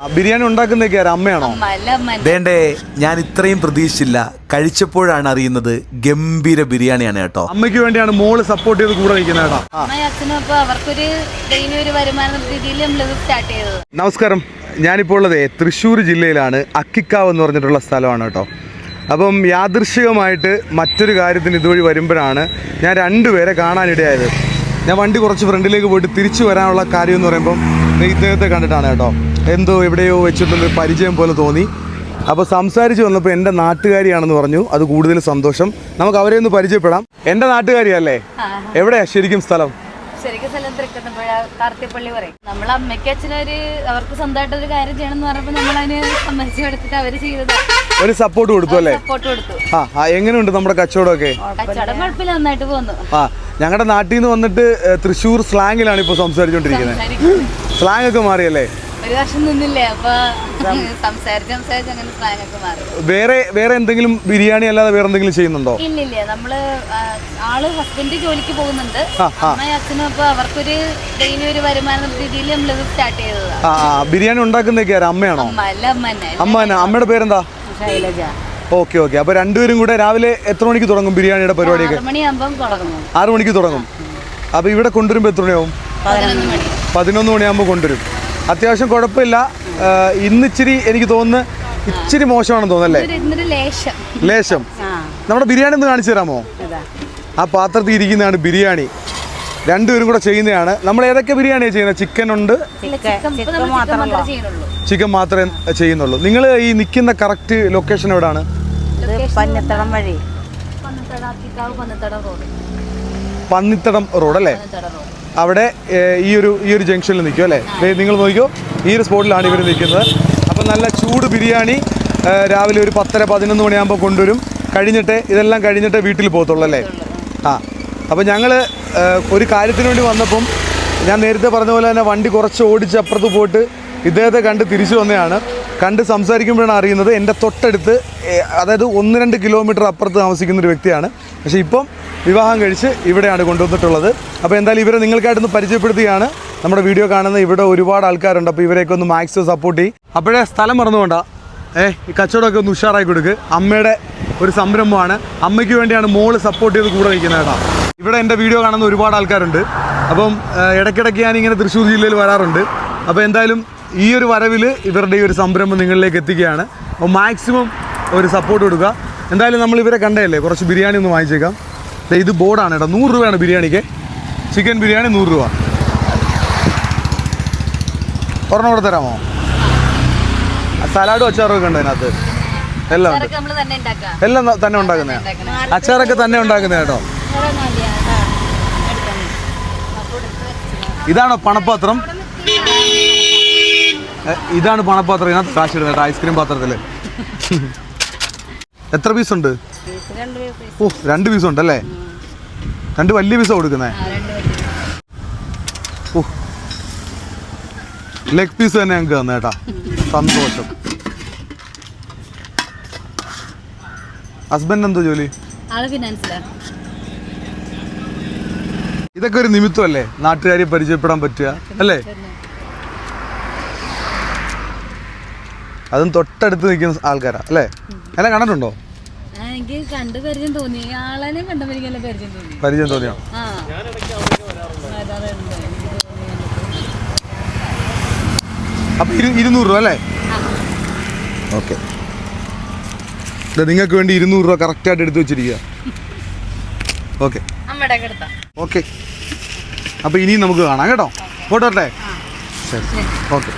ബിരിയാണി ഉണ്ടാക്കുന്നതൊക്കെ ആരാ? അമ്മയാണോ? വേണ്ടേ ഞാൻ ഇത്രയും പ്രതീക്ഷിച്ചില്ല. കഴിച്ചപ്പോഴാണ് അറിയുന്നത് ഗംഭീര ബിരിയാണിയാണ് കേട്ടോ. അമ്മയ്ക്ക് വേണ്ടിയാണ് മോൾ സപ്പോർട്ട് ചെയ്ത് കൂടെ നിൽക്കുന്നത് കേട്ടോ. അവർക്കൊരു ഒരു വരുമാന രീതിയിൽ സ്റ്റാർട്ട് ചെയ്തത്. നമസ്കാരം. ഞാനിപ്പോൾ ഉള്ളത് തൃശ്ശൂർ ജില്ലയിലാണ്. അക്കിക്കാവ് എന്ന് പറഞ്ഞിട്ടുള്ള സ്ഥലമാണ് കേട്ടോ. അപ്പം യാദൃശികമായിട്ട് മറ്റൊരു കാര്യത്തിന് ഇതുവഴി വരുമ്പോഴാണ് ഞാൻ രണ്ടുപേരെ കാണാനിടയായത്. ഞാൻ വണ്ടി കുറച്ച് ഫ്രണ്ടിലേക്ക് പോയിട്ട് തിരിച്ചു വരാനുള്ള കാര്യം എന്ന് പറയുമ്പം ഇദ്ദേഹത്തെ കണ്ടിട്ടാണ് കേട്ടോ. എന്തോ എവിടെയോ വെച്ചിട്ടുള്ളൊരു പരിചയം പോലെ തോന്നി. അപ്പോൾ സംസാരിച്ച് വന്നപ്പോൾ എന്റെ നാട്ടുകാരിയാണെന്ന് പറഞ്ഞു. അത് കൂടുതൽ സന്തോഷം. നമുക്ക് അവരെ ഒന്ന് പരിചയപ്പെടാം. എന്റെ നാട്ടുകാരിയല്ലേ എവിടെയാ ശരിക്കും സ്ഥലം? ശരിക്കും സ്ഥലം തൃക്കട്ടപ്പുഴ കാർത്തിപ്പള്ളി പറയും. നമ്മൾ അമ്മയ്ക്ക് അച്ഛനൊരു അവർക്ക് സ്വന്തമായിട്ട് ഒരു കാര്യം ചെയ്യണം എന്ന് പറഞ്ഞപ്പോൾ നമ്മൾ അതിന് സമ്മതിച്ചു കൊടുത്തിട്ട് അവർ ചെയ്തത്. ഒരു സപ്പോർട്ട് കൊടുത്തു അല്ലേ? സപ്പോർട്ട് കൊടുത്തു. ആ എങ്ങനെയുണ്ട് നമ്മുടെ കച്ചവടമൊക്കെ? കച്ചവടം കുഴപ്പമില്ല നന്നായിട്ട് പോകുന്നു ആ ഞങ്ങളുടെ നാട്ടിൽ നിന്ന് വന്നിട്ട് തൃശ്ശൂർ സ്ലാങ്ങിലാണ് ഇപ്പോൾ സംസാരിച്ചുകൊണ്ടിരിക്കുന്നത് സ്ലാങ് ഒക്കെ മാറിയല്ലേ? ഒരു വർഷം നിന്നില്ലേ അപ്പൊ സംസാരിച്ച് സംസാരിച്ച് അങ്ങനെ സ്ലാങ് ഒക്കെ മാറി. വേറെ വേറെ എന്തെങ്കിലും ബിരിയാണി അല്ലാതെ വേറെ എന്തെങ്കിലും ചെയ്യുന്നുണ്ടോ? ഇല്ലില്ല നമ്മൾ ആൾ ഹസ്ബൻഡ് ജോലിക്ക് പോകുന്നുണ്ട്. അമ്മയും അച്ഛനും അപ്പൊ അവർക്കൊരു ഡെയിലി ഒരു വരുമാന രീതിയിൽ നമ്മളിത് സ്റ്റാർട്ട് ചെയ്തതാണ് ബിരിയാണി ഉണ്ടാക്കുന്നൊക്കെ അമ്മയാണോ? അമ്മ തന്നെ. അമ്മയുടെ പേരെന്താ? ശൈലജ. Okay okay. അപ്പൊ രണ്ടുപേരും കൂടെ രാവിലെ എത്ര മണിക്ക് തുടങ്ങും ബിരിയാണിയുടെ പരിപാടിയൊക്കെ? ആറ് മണിക്ക് തുടങ്ങും. അപ്പൊ ഇവിടെ കൊണ്ടുവരുമ്പോ എത്ര മണിയാവും? പതിനൊന്ന് മണിയാകുമ്പോ കൊണ്ടുവരും. അത്യാവശ്യം കുഴപ്പമില്ല. ഇന്നിച്ചിരി ഇന്ന് ഇച്ചിരി എനിക്ക് തോന്നുന്നു ഇച്ചിരി മോശമാണെന്ന് തോന്നല്ലേ ലേശം. നമ്മുടെ ബിരിയാണി ഒന്ന് കാണിച്ചു തരാമോ? ആ പാത്രത്തിൽ ഇരിക്കുന്നതാണ് ബിരിയാണി. രണ്ടുപേരും കൂടെ ചെയ്യുന്നതാണ്. നമ്മൾ ഏതൊക്കെ ബിരിയാണിയാണ് ചെയ്യുന്നത്? ചിക്കൻ ഉണ്ട്. ചിക്കൻ മാത്രമേ ചെയ്യുന്നുള്ളൂ. നിങ്ങൾ ഈ നിൽക്കുന്ന കറക്റ്റ് ലൊക്കേഷൻ എവിടെയാണ് പന്നത്തടം വഴി. പന്നത്തട അത്തിക്കാവ് പന്നത്തട റോഡ്. പന്നിത്തടം റോഡ് അല്ലേ പന്നത്തട റോഡ്. അവിടെ ഈ ഒരു ഈ ഒരു ജംഗ്ഷനിൽ നിൽക്കും അല്ലേ? നിങ്ങൾ നോക്കിയോ ഈ ഒരു സ്പോട്ടിലാണ് ഇവർ നിൽക്കുന്നത്. അപ്പം നല്ല ചൂട് ബിരിയാണി രാവിലെ ഒരു പത്തര പതിനൊന്ന് മണിയാകുമ്പോൾ കൊണ്ടുവരും. കഴിഞ്ഞിട്ട് ഇതെല്ലാം കഴിഞ്ഞിട്ട് വീട്ടിൽ പോകത്തുള്ളൂ അല്ലേ? ആ. അപ്പോൾ ഞങ്ങൾ ഒരു കാര്യത്തിന് വേണ്ടി വന്നപ്പം ഞാൻ നേരത്തെ പറഞ്ഞ പോലെ തന്നെ വണ്ടി കുറച്ച് ഓടിച്ച് അപ്പുറത്ത് പോയിട്ട് ഇദ്ദേഹത്തെ കണ്ട് തിരിച്ചു വന്നതാണ്. കണ്ട് സംസാരിക്കുമ്പോഴാണ് അറിയുന്നത്. എന്റെ തൊട്ടടുത്ത് അതായത് ഒന്ന് രണ്ട് കിലോമീറ്റർ അപ്പുറത്ത് താമസിക്കുന്ന ഒരു വ്യക്തിയാണ്. പക്ഷേ ഇപ്പം വിവാഹം കഴിച്ച് ഇവിടെയാണ് കൊണ്ടുവന്നിട്ടുള്ളത്. അപ്പോൾ എന്തായാലും ഇവരെ നിങ്ങൾക്കായിട്ടൊന്ന് പരിചയപ്പെടുത്തുകയാണ്. നമ്മുടെ വീഡിയോ കാണുന്ന ഇവിടെ ഒരുപാട് ആൾക്കാരുണ്ട്. അപ്പോൾ ഇവരെയൊക്കെ ഒന്ന് മാക്സിമം സപ്പോർട്ട് ചെയ്യും. അപ്പോഴേ സ്ഥലം മറന്നുകൊണ്ടാ ഏ ഈ കച്ചവടമൊക്കെ ഒന്ന് ഉഷാറായി കൊടുക്ക്. അമ്മയുടെ ഒരു സംരംഭമാണ്. അമ്മയ്ക്ക് വേണ്ടിയാണ് മോൾ സപ്പോർട്ട് ചെയ്ത് കൂടെ നിൽക്കുന്നത് കേട്ടോ. ഇവിടെ എന്റെ വീഡിയോ കാണുന്ന ഒരുപാട് ആൾക്കാരുണ്ട്. അപ്പം ഇടയ്ക്കിടയ്ക്ക് ഞാനിങ്ങനെ തൃശ്ശൂർ ജില്ലയിൽ വരാറുണ്ട്. അപ്പോൾ എന്തായാലും ഈ ഒരു വരവിൽ ഇവരുടെ ഈ ഒരു സംരംഭം നിങ്ങളിലേക്ക് എത്തിക്കുകയാണ്. അപ്പോൾ മാക്സിമം ഒരു സപ്പോർട്ട് കൊടുക്കുക. എന്തായാലും നമ്മൾ ഇവരെ കണ്ടതല്ലേ? കുറച്ച് ബിരിയാണി ഒന്ന് വാങ്ങിച്ചേക്കാം. ദേ ഇത് ബോർഡാണ് കേട്ടോ. നൂറ് രൂപയാണ് ബിരിയാണിക്ക്. ചിക്കൻ ബിരിയാണി നൂറ് രൂപ. ഒരെണ്ണം കൂടെ തരാമോ? സലാഡും അച്ചാറും ഒക്കെ ഉണ്ട് അതിനകത്ത്. എല്ലാം ഉണ്ട്. എല്ലാം തന്നെ ഉണ്ടാക്കുന്നത്. അച്ചാറൊക്കെ തന്നെ ഉണ്ടാക്കുന്നത് കേട്ടോ. ഇതാണോ പണപ്പാത്രം? എ, ഇതാണ് പണപാത്രം. ഇതിനകത്ത് കാശ് ഇടുന്നത് ഐസ്ക്രീം പാത്രത്തിൽ. എത്ര പീസ് ഉണ്ട്? ഓ രണ്ട് പീസ് ഉണ്ടല്ലേ രണ്ട് വലിയ പീസാ കൊടുക്കുന്നേ. ഓ. ലെഗ് പീസ് തന്നെ ഞങ്ങൾക്ക് തന്നെ കേട്ടാ. സന്തോഷം. ഹസ്ബൻഡ് എന്തോ ജോലി? ഇതൊക്കെ ഒരു നിമിത്തമല്ലേ നാട്ടുകാരെ പരിചയപ്പെടാൻ പറ്റുക അല്ലേ? അതും തൊട്ടടുത്ത് നിൽക്കുന്ന ആൾക്കാരാ അല്ലേ? എന്നെ കണ്ടിട്ടുണ്ടോ? എനിക്ക് കണ്ടു പരിചയം തോന്നി. ആളെ കണ്ട പരിചയം പരിചയം തോന്നി. പരിചയം തോന്നിയോ? അപ്പൊ ഇരു ഇരുന്നൂറ് രൂപ അല്ലേ? ഓക്കെ. നിങ്ങൾക്ക് വേണ്ടി ഇരുന്നൂറ് രൂപ കറക്റ്റായിട്ട് എടുത്തു വെച്ചിരിക്കുക ഓക്കെ. ഓക്കെ. അപ്പോൾ ഇനിയും നമുക്ക് കാണാം കേട്ടോ? പോട്ടോട്ടെ ശരി. ഓക്കെ.